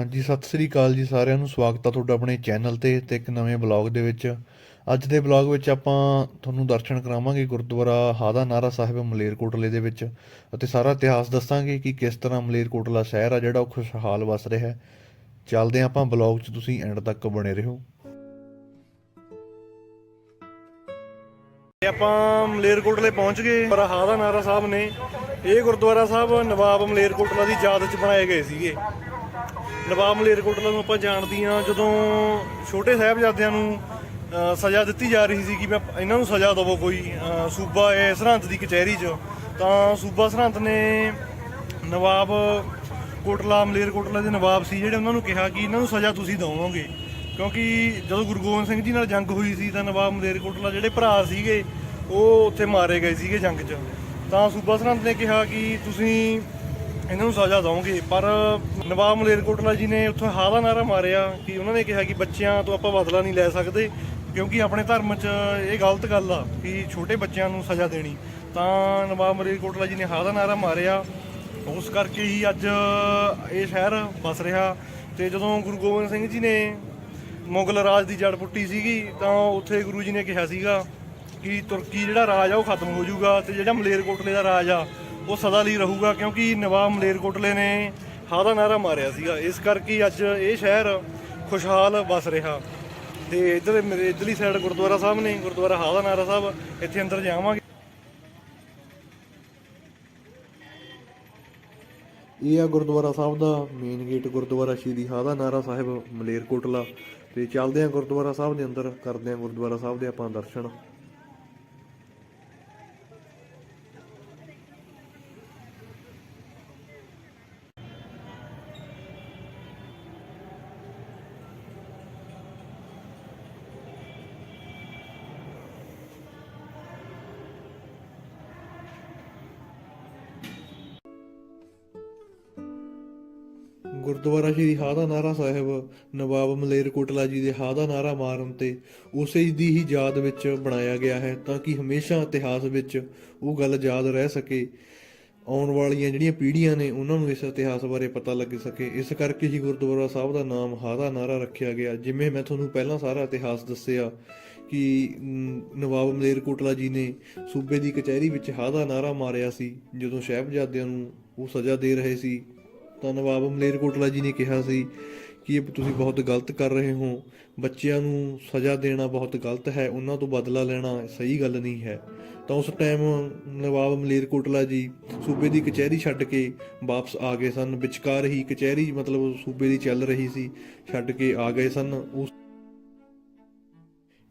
ਹਾਂਜੀ, ਸਤਿ ਸ੍ਰੀ ਅਕਾਲ ਜੀ ਸਾਰਿਆਂ ਨੂੰ। ਸਵਾਗਤ ਆ ਤੁਹਾਡਾ ਆਪਣੇ ਚੈਨਲ ਤੇ ਤੇ ਇੱਕ ਨਵੇਂ ਬਲੌਗ ਦੇ ਵਿੱਚ। ਅੱਜ ਦੇ ਬਲੌਗ ਵਿੱਚ ਆਪਾਂ ਤੁਹਾਨੂੰ ਦਰਸ਼ਨ ਕਰਾਵਾਂਗੇ ਗੁਰਦੁਆਰਾ ਹਾਦਾ ਨਾਰਾ ਸਾਹਿਬ ਮਲੇਰਕੋਟਲੇ ਦੇ ਵਿੱਚ ਅਤੇ ਸਾਰਾ ਇਤਿਹਾਸ ਦੱਸਾਂਗੇ ਕਿ ਕਿਸ ਤਰ੍ਹਾਂ ਮਲੇਰਕੋਟਲਾ ਸ਼ਹਿਰ ਆ ਜਿਹੜਾ ਉਹ ਖੁਸ਼ਹਾਲ ਵਸ ਰਿਹਾ ਹੈ। ਚੱਲਦੇ ਹਾਂ ਆਪਾਂ ਬਲੌਗ 'ਚ, ਤੁਸੀਂ ਐਂਡ ਤੱਕ ਬਣੇ ਰਹੋ। ਇਹ ਆਪਾਂ ਮਲੇਰਕੋਟਲੇ ਪਹੁੰਚ ਗਏ ਪਰ ਹਾਦਾ ਨਾਰਾ ਸਾਹਿਬ ਨੇ। ਇਹ ਗੁਰਦੁਆਰਾ ਸਾਹਿਬ ਨਵਾਬ ਮਲੇਰਕੋਟਲਾ ਦੀ ਯਾਦ 'ਚ ਬਣਾਏ ਗਏ ਸੀਗੇ। ਨਵਾਬ ਮਲੇਰਕੋਟਲਾ ਨੂੰ ਆਪਾਂ ਜਾਣਦੇ ਹਾਂ, ਜਦੋਂ ਛੋਟੇ ਸਾਹਿਬਜ਼ਾਦਿਆਂ ਨੂੰ ਸਜ਼ਾ ਦਿੱਤੀ ਜਾ ਰਹੀ ਸੀ ਕਿ ਮੈਂ ਇਹਨਾਂ ਨੂੰ ਸਜ਼ਾ ਦਵੋ ਕੋਈ ਸੂਬਾ ਇਹ ਸਰਹੰਦ ਦੀ ਕਚਹਿਰੀ 'ਚ, ਤਾਂ ਸੂਬਾ ਸਰਹੰਦ ਨੇ ਨਵਾਬ ਕੋਟਲਾ ਮਲੇਰਕੋਟਲਾ ਦੇ ਨਵਾਬ ਸੀ ਜਿਹੜੇ ਉਹਨਾਂ ਨੂੰ ਕਿਹਾ ਕਿ ਇਹਨਾਂ ਨੂੰ ਸਜ਼ਾ ਤੁਸੀਂ ਦਿਓਗੇ ਕਿਉਂਕਿ ਜਦੋਂ ਗੁਰੂ ਗੋਬਿੰਦ ਸਿੰਘ ਜੀ ਨਾਲ ਜੰਗ ਹੋਈ ਸੀ, ਤਾਂ ਨਵਾਬ ਮਲੇਰਕੋਟਲਾ ਜਿਹੜੇ ਭਰਾ ਸੀਗੇ, ਉਹ ਉੱਥੇ ਮਾਰੇ ਗਏ ਸੀਗੇ ਜੰਗ 'ਚ। ਤਾਂ ਸੂਬਾ ਸਰਹੰਦ ਨੇ ਕਿਹਾ ਕਿ ਤੁਸੀਂ ਇਹਨਾਂ ਨੂੰ ਸਜ਼ਾ ਦਓਗੇ ਪਰ ਨਵਾਬ ਮਲੇਰਕੋਟਲਾ ਜੀ ਨੇ ਉੱਥੋਂ ਹਾ ਦਾ ਨਾਰਾ ਮਾਰਿਆ ਕਿ ਉਹਨਾਂ ਨੇ ਕਿਹਾ ਕਿ ਬੱਚਿਆਂ ਤੋਂ ਆਪਾਂ ਬਦਲਾ ਨਹੀਂ ਲੈ ਸਕਦੇ, ਕਿਉਂਕਿ ਆਪਣੇ ਧਰਮ 'ਚ ਇਹ ਗਲਤ ਗੱਲ ਆ ਕਿ ਛੋਟੇ ਬੱਚਿਆਂ ਨੂੰ ਸਜ਼ਾ ਦੇਣੀ। ਤਾਂ ਨਵਾਬ ਮਲੇਰਕੋਟਲਾ ਜੀ ਨੇ ਹਾਂ ਦਾ ਨਾਰਾ ਮਾਰਿਆ। ਉਸ ਕਰਕੇ ਹੀ ਅੱਜ ਇਹ ਸ਼ਹਿਰ ਵਸ ਰਿਹਾ ਤੇ ਜਦੋਂ ਗੁਰੂ ਗੋਬਿੰਦ ਸਿੰਘ ਜੀ ਨੇ ਮੁਗਲ ਰਾਜ ਦੀ ਜੜ ਪੁੱਟੀ ਸੀਗੀ, ਤਾਂ ਉੱਥੇ ਗੁਰੂ ਜੀ ਨੇ ਕਿਹਾ ਸੀਗਾ ਕਿ ਤੁਰਕੀ ਜਿਹੜਾ ਰਾਜ ਆ ਉਹ ਖਤਮ ਹੋ ਜਾਊਗਾ ਤੇ ਜਿਹੜਾ ਮਲੇਰਕੋਟਲੇ ਦਾ ਰਾਜ ਆ ਉਹ ਸਦਾ ਲਈ ਰਹੂਗਾ ਕਿਉਂਕਿ ਨਵਾਬ ਮਲੇਰਕੋਟਲੇ ਨੇ ਹਾਂ ਨਾਰਾ ਮਾਰਿਆ ਸੀਗਾ। ਇਸ ਕਰਕੇ ਅੱਜ ਇਹ ਸ਼ਹਿਰ ਖੁਸ਼ਹਾਲ ਵਸ ਰਿਹਾ। ਤੇ ਇੱਧਰ ਮੇਰੇ ਇੱਧਰਲੀ ਸਾਈਡ ਗੁਰਦੁਆਰਾ ਸਾਹਿਬ ਨੇ, ਗੁਰਦੁਆਰਾ ਹਾਂ ਨਾਰਾ ਸਾਹਿਬ, ਇੱਥੇ ਅੰਦਰ ਜਾਵਾਂਗੇ। ਇਹ ਆ ਗੁਰਦੁਆਰਾ ਸਾਹਿਬ ਦਾ ਮੇਨ ਗੇਟ ਗੁਰਦੁਆਰਾ ਸ਼੍ਰੀ ਹਾਦਾ ਨਾਰਾ ਸਾਹਿਬ ਮਲੇਰਕੋਟਲਾ। ਤੇ ਚੱਲਦੇ ਆ ਗੁਰਦੁਆਰਾ ਸਾਹਿਬ ਦੇ ਅੰਦਰ, ਕਰਦੇ ਆ ਗੁਰਦੁਆਰਾ ਸਾਹਿਬ ਦੇ ਆਪਾਂ ਦਰਸ਼ਨ। ਗੁਰਦੁਆਰਾ ਸ਼੍ਰੀ ਹਾਦਾ ਨਾਰਾ ਸਾਹਿਬ, ਨਵਾਬ ਮਲੇਰਕੋਟਲਾ ਜੀ ਦੇ ਹਾਦਾ ਨਾਰਾ ਮਾਰਨ ਤੇ ਉਸੇ ਦੀ ਹੀ ਯਾਦ ਵਿੱਚ ਬਣਾਇਆ ਗਿਆ ਹੈ ਤਾਂ ਕਿ ਹਮੇਸ਼ਾ ਇਤਿਹਾਸ ਵਿੱਚ ਉਹ ਗੱਲ ਯਾਦ ਰਹਿ ਸਕੇ। ਆਉਣ ਵਾਲੀਆਂ ਜਿਹੜੀਆਂ ਪੀੜ੍ਹੀਆਂ ਨੇ, ਉਹਨਾਂ ਨੂੰ ਇਸ ਇਤਿਹਾਸ ਬਾਰੇ ਪਤਾ ਲੱਗ ਸਕੇ। ਇਸ ਕਰਕੇ ਹੀ ਗੁਰਦੁਆਰਾ ਸਾਹਿਬ ਦਾ ਨਾਮ ਹਾਦਾ ਨਾਰਾ ਰੱਖਿਆ ਗਿਆ, ਜਿਵੇਂ ਮੈਂ ਤੁਹਾਨੂੰ ਪਹਿਲਾਂ ਸਾਰਾ ਇਤਿਹਾਸ ਦੱਸਿਆ ਕਿ ਨਵਾਬ ਮਲੇਰਕੋਟਲਾ ਜੀ ਨੇ ਸੂਬੇ ਦੀ ਕਚਹਿਰੀ ਵਿੱਚ ਹਾਦਾ ਨਾਰਾ ਮਾਰਿਆ ਸੀ, ਜਦੋਂ ਸਾਹਿਬਜ਼ਾਦਿਆਂ ਨੂੰ ਉਹ ਸਜ਼ਾ ਦੇ ਰਹੇ ਸੀ। ਤਾਂ ਨਵਾਬ ਮਲੇਰਕੋਟਲਾ ਜੀ ਨੇ ਕਿਹਾ ਸੀ ਕਿ ਇਹ ਤੁਸੀਂ ਬਹੁਤ ਗਲਤ ਕਰ ਰਹੇ ਹੋ। ਬੱਚਿਆਂ ਨੂੰ ਸਜ਼ਾ ਦੇਣਾ ਬਹੁਤ ਗਲਤ ਹੈ, ਉਹਨਾਂ ਤੋਂ ਬਦਲਾ ਲੈਣਾ ਸਹੀ ਗੱਲ ਨਹੀਂ ਹੈ। ਤਾਂ ਉਸ ਟਾਈਮ ਨਵਾਬ ਮਲੇਰਕੋਟਲਾ ਜੀ ਸੂਬੇ ਦੀ ਕਚਹਿਰੀ ਛੱਡ ਕੇ ਵਾਪਸ ਆ ਗਏ ਸਨ। ਵਿਚਕਾਰ ਹੀ ਕਚਹਿਰੀ ਮਤਲਬ ਸੂਬੇ ਦੀ ਚੱਲ ਰਹੀ ਸੀ, ਛੱਡ ਕੇ ਆ ਗਏ ਸਨ। ਉਸ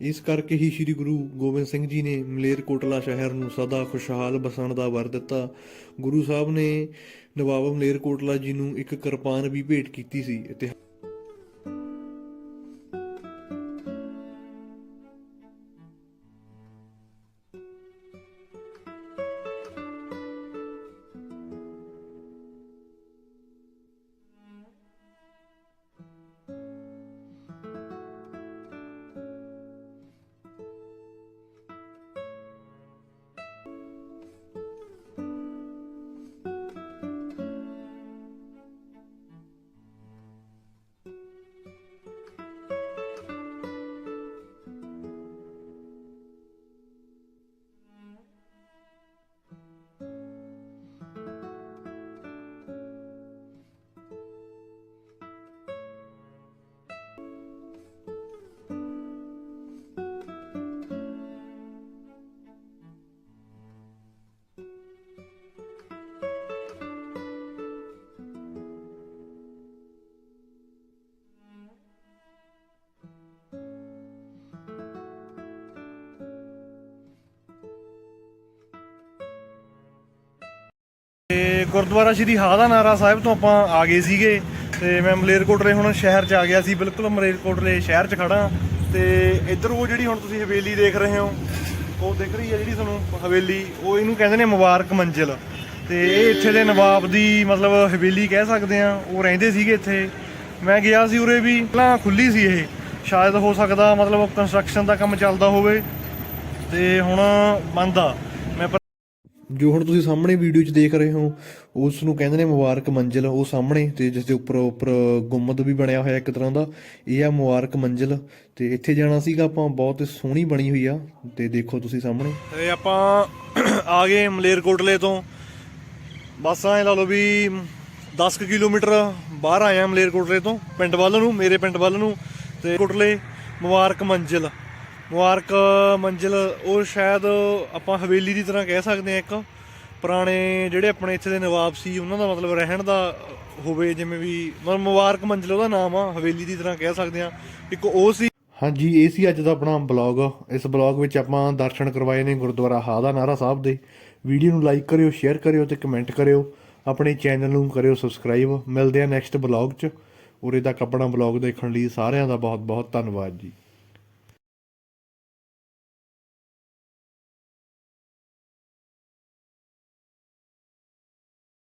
ਇਸ ਕਰਕੇ ਹੀ ਸ੍ਰੀ ਗੁਰੂ ਗੋਬਿੰਦ ਸਿੰਘ ਜੀ ਨੇ ਮਲੇਰਕੋਟਲਾ ਸ਼ਹਿਰ ਨੂੰ ਸਦਾ ਖੁਸ਼ਹਾਲ ਬਸਣ ਦਾ ਵਰ ਦਿੱਤਾ। ਗੁਰੂ ਸਾਹਿਬ ਨੇ ਨਵਾਬ ਮਲੇਰਕੋਟਲਾ ਜੀ ਨੂੰ ਇੱਕ ਕਿਰਪਾਨ ਵੀ ਭੇਟ ਕੀਤੀ ਸੀ। ਗੁਰਦੁਆਰਾ ਸ਼੍ਰੀ ਹਾਦਾ ਨਾਰਾ ਸਾਹਿਬ ਤੋਂ ਆਪਾਂ ਆ ਗਏ ਸੀਗੇ ਤੇ ਮੈਂ ਮਲੇਰਕੋਟਲੇ ਹੁਣ ਸ਼ਹਿਰ 'ਚ ਆ ਗਿਆ ਸੀ, ਬਿਲਕੁਲ ਮਲੇਰਕੋਟਲੇ ਸ਼ਹਿਰ 'ਚ ਖੜਾ ਤੇ ਇੱਧਰ ਉਹ ਜਿਹੜੀ ਹੁਣ ਤੁਸੀਂ ਹਵੇਲੀ ਦੇਖ ਰਹੇ ਹੋ, ਉਹ ਦਿਖ ਰਹੀ ਹੈ ਜਿਹੜੀ ਤੁਹਾਨੂੰ ਹਵੇਲੀ, ਉਹ ਇਹਨੂੰ ਕਹਿੰਦੇ ਨੇ ਮੁਬਾਰਕ ਮੰਜ਼ਿਲ। ਤੇ ਇਹ ਇੱਥੇ ਦੇ ਨਵਾਬ ਦੀ ਮਤਲਬ ਹਵੇਲੀ ਕਹਿ ਸਕਦੇ ਆ ਉਹ ਰਹਿੰਦੇ ਸੀਗੇ ਇੱਥੇ। ਮੈਂ ਗਿਆ ਸੀ ਉਰੇ ਵੀ, ਪਹਿਲਾਂ ਖੁੱਲੀ ਸੀ ਇਹ। ਸ਼ਾਇਦ ਹੋ ਸਕਦਾ ਮਤਲਬ ਕੰਸਟਰਕਸ਼ਨ ਦਾ ਕੰਮ ਚੱਲਦਾ ਹੋਵੇ। ਤੇ ਹੁਣ ਬੰਦ ਆ। ਜੋ ਹੁਣ ਤੁਸੀਂ ਸਾਹਮਣੇ ਵੀਡੀਓ 'ਚ ਦੇਖ ਰਹੇ ਹੋ ਉਸ ਨੂੰ ਕਹਿੰਦੇ ਨੇ ਮੁਬਾਰਕ ਮੰਜ਼ਿਲ, ਉਹ ਸਾਹਮਣੇ ਤੇ ਜਿਸ ਦੇ ਉੱਪਰ ਉੱਪਰ ਗੁੰਮਦ ਵੀ ਬਣਿਆ ਹੋਇਆ ਇੱਕ ਤਰ੍ਹਾਂ ਦਾ, ਇਹ ਆ ਮੁਬਾਰਕ ਮੰਜ਼ਿਲ। ਤੇ ਇੱਥੇ ਜਾਣਾ ਸੀਗਾ ਆਪਾਂ, ਬਹੁਤ ਸੋਹਣੀ ਬਣੀ ਹੋਈ ਆ, ਤੇ ਦੇਖੋ ਤੁਸੀਂ ਸਾਹਮਣੇ। ਤੇ ਆਪਾਂ ਆ ਗਏ ਮਲੇਰਕੋਟਲੇ ਤੋਂ। ਬਸ ਐ ਲਾ ਲਓ ਵੀ 10 ਕਿਲੋਮੀਟਰ ਬਾਹਰ ਆਇਆ ਮਲੇਰਕੋਟਲੇ ਤੋਂ, ਪਿੰਡ ਵੱਲ ਨੂੰ, ਮੇਰੇ ਪਿੰਡ ਵੱਲ ਨੂੰ। ਤੇ ਕੋਟਲੇ, ਮੁਬਾਰਕ ਮੰਜ਼ਿਲ। ਮੁਬਾਰਕ, ਮੰਜ਼ਿਲ, ਉਹ ਸ਼ਾਇਦ ਆਪਾਂ ਹਵੇਲੀ ਦੀ ਤਰ੍ਹਾਂ ਕਹਿ ਸਕਦੇ ਆ ਇੱਕ। ਪੁਰਾਣੇ ਜਿਹੜੇ ਆਪਣੇ ਇੱਥੇ ਦੇ ਨਵਾਬ ਸੀ, ਉਹਨਾਂ ਦਾ ਮਤਲਬ ਰਹਿਣ ਦਾ ਹੋਵੇ, ਜਿਵੇਂ ਵੀ, ਮਤਲਬ ਮੁਬਾਰਕ, ਮੰਜ਼ਿਲ ਉਹਦਾ ਨਾਮ ਆ, ਹਵੇਲੀ ਦੀ ਤਰ੍ਹਾਂ ਕਹਿ ਸਕਦੇ ਆ ਇੱਕ ਉਹ ਸੀ। ਹਾਂਜੀ, ਇਹ ਸੀ ਅੱਜ ਦਾ ਆਪਣਾ ਬਲੌਗ ਇਸ ਬਲੌਗ ਵਿੱਚ ਆਪਾਂ ਦਰਸ਼ਨ ਕਰਵਾਏ ਨੇ ਗੁਰਦੁਆਰਾ ਹਾਦਾ ਨਾਰਾ ਸਾਹਿਬ ਦੇ। ਵੀਡੀਓ ਨੂੰ ਲਾਈਕ ਕਰਿਓ ਸ਼ੇਅਰ ਕਰਿਓ ਤੇ ਕਮੈਂਟ ਕਰਿਓ। ਆਪਣੇ ਚੈਨਲ ਨੂੰ ਕਰਿਓ ਸਬਸਕ੍ਰਾਈਬ ਮਿਲਦੇ ਆ ਨੈਕਸਟ ਬਲੌਗ 'ਚ। ਉਰੇ ਤੱਕ ਆਪਣਾ ਬਲੌਗ ਦੇਖਣ ਲਈ ਸਾਰਿਆਂ ਦਾ ਬਹੁਤ ਬਹੁਤ ਧੰਨਵਾਦ ਜੀ।